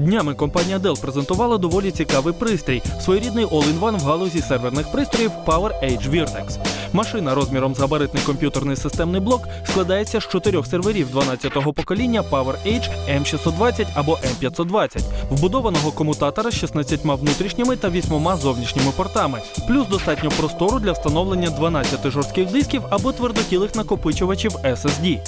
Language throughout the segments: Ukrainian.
Днями компанія Dell презентувала доволі цікавий пристрій, своєрідний all-in-one в галузі серверних пристроїв PowerEdge Virtex. Машина розміром з габаритний комп'ютерний системний блок складається з чотирьох серверів 12-го покоління PowerEdge M620 або M520, вбудованого комутатора з 16 внутрішніми та 8 зовнішніми портами, плюс достатньо простору для встановлення 12 жорстких дисків або твердотілих накопичувачів SSD.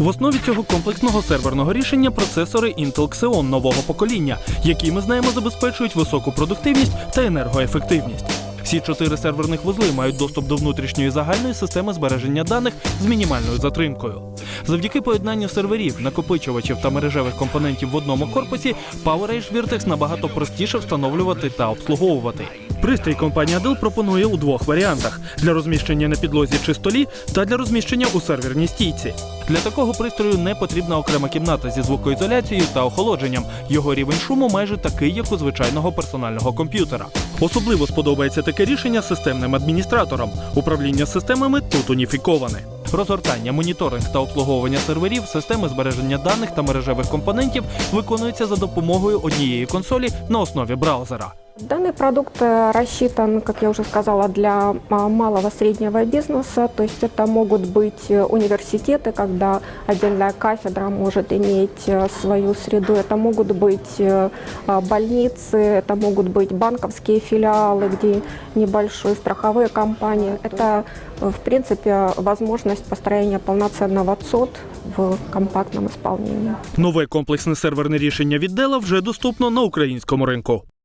В основі цього комплексного серверного рішення процесори Intel Xeon нового покоління, які ми знаємо забезпечують високу продуктивність та енергоефективність. Всі чотири серверних вузли мають доступ до внутрішньої загальної системи збереження даних з мінімальною затримкою. Завдяки поєднанню серверів, накопичувачів та мережевих компонентів в одному корпусі, PowerEdge Virtex набагато простіше встановлювати та обслуговувати. Пристрій компанія Dell пропонує у двох варіантах: для розміщення на підлозі чи столі та для розміщення у серверній стійці. Для такого пристрою не потрібна окрема кімната зі звукоізоляцією та охолодженням. Його рівень шуму майже такий, як у звичайного персонального комп'ютера. Особливо сподобається таке рішення системним адміністраторам. Управління системами тут уніфіковане. Розгортання, моніторинг та обслуговування серверів, системи збереження даних та мережевих компонентів виконується за допомогою однієї консолі на основі браузера. Данный продукт э, рассчитан, как я уже сказала, для а, малого среднего бизнеса. То есть это могут быть э, университеты, когда отдельная кафедра может иметь э, свою среду. Это могут быть э, а, больницы, это могут быть банковские филиалы, где небольшие страховые компании. Это, э, в принципе, возможность построения полноценного ЦОД в компактном исполнении. Нове комплексне серверне рішення від Dell вже доступно на українському ринку.